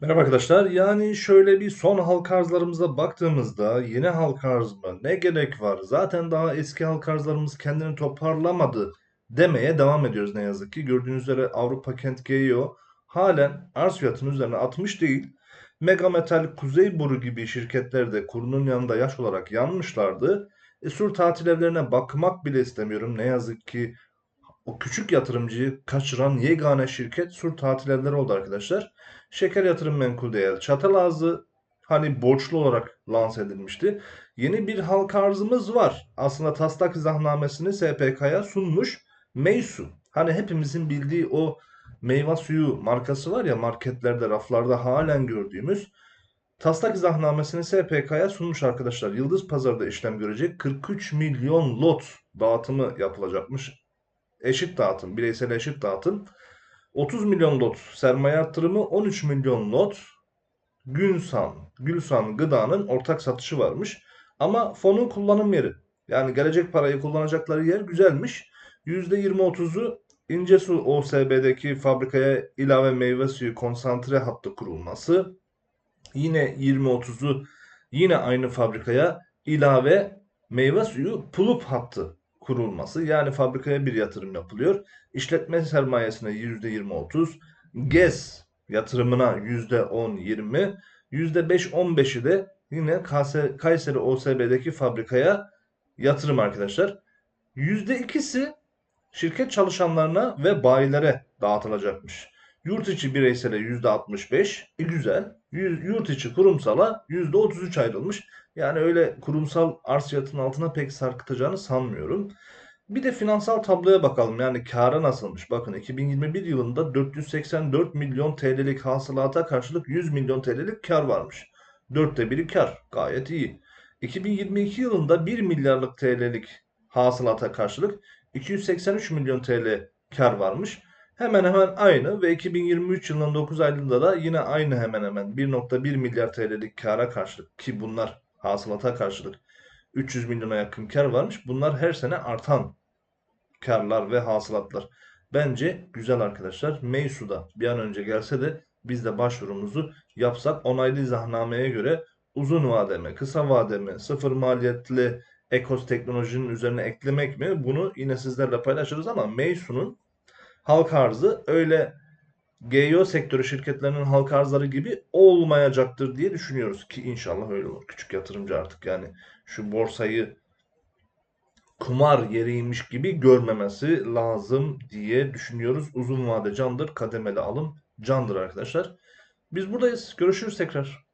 Merhaba arkadaşlar. Yani şöyle bir son halka arzlarımıza baktığımızda yeni halka arz mı? Ne gerek var? Zaten daha eski halka arzlarımız kendini toparlamadı demeye devam ediyoruz ne yazık ki. Gördüğünüz üzere Avrupa Kent GEO halen arz fiyatının üzerine 60 değil. Mega Metal, Kuzey Boru gibi şirketler de kurunun yanında yaş olarak yanmışlardı. E, sur tatil evlerine bakmak bile istemiyorum. Ne yazık ki o küçük yatırımcıyı kaçıran yegane şirket Sur Tatil Evleri oldu arkadaşlar. Şeker Yatırım Menkul Değer Çatalazı hani borçlu olarak lanse edilmişti. Yeni bir halka arzımız var. Aslında taslak izahnamesini SPK'ya sunmuş Meysu. Hani hepimizin bildiği o meyve suyu markası var ya marketlerde, raflarda halen gördüğümüz taslak izahnamesini SPK'ya sunmuş arkadaşlar. Yıldız Pazar'da işlem görecek 43 milyon lot dağıtımı yapılacakmış eşit dağıtım, bireysel eşit dağıtım. 30 milyon lot sermaye arttırımı, 13 milyon lot Günsan, Gülsan gıdanın ortak satışı varmış. Ama fonun kullanım yeri, yani gelecek parayı kullanacakları yer güzelmiş. %20-30'u İncesu OSB'deki fabrikaya ilave meyve suyu konsantre hattı kurulması. Yine 20-30'u yine aynı fabrikaya ilave meyve suyu pulup hattı kurulması yani fabrikaya bir yatırım yapılıyor. İşletme sermayesine %20-30, GES yatırımına %10-20, %5-15'i de yine Kayseri OSB'deki fabrikaya yatırım arkadaşlar. %2'si şirket çalışanlarına ve bayilere dağıtılacakmış. Yurt içi bireysele %65, e güzel. Yurt içi kurumsala %33 ayrılmış. Yani öyle kurumsal arz fiyatının altına pek sarkıtacağını sanmıyorum. Bir de finansal tabloya bakalım. Yani kâra nasılmış? Bakın 2021 yılında 484 milyon TL'lik hasılata karşılık 100 milyon TL'lik kar varmış. Dörtte biri kar. Gayet iyi. 2022 yılında 1 milyarlık TL'lik hasılata karşılık 283 milyon TL kar varmış. Hemen hemen aynı ve 2023 yılının 9 ayında da yine aynı hemen hemen 1.1 milyar TL'lik kara karşılık ki bunlar hasılata karşılık 300 milyona yakın kar varmış. Bunlar her sene artan karlar ve hasılatlar. Bence güzel arkadaşlar. Meysu'da bir an önce gelse de biz de başvurumuzu yapsak onaylı izahnameye göre uzun vademe, kısa vademe, sıfır maliyetli ekos teknolojinin üzerine eklemek mi? Bunu yine sizlerle paylaşırız ama Meysu'nun halka arzı öyle GEO sektörü şirketlerinin halka arzları gibi olmayacaktır diye düşünüyoruz ki inşallah öyle olur. Küçük yatırımcı artık yani şu borsayı kumar yeriymiş gibi görmemesi lazım diye düşünüyoruz. Uzun vade candır, kademeli alım candır arkadaşlar. Biz buradayız. Görüşürüz tekrar.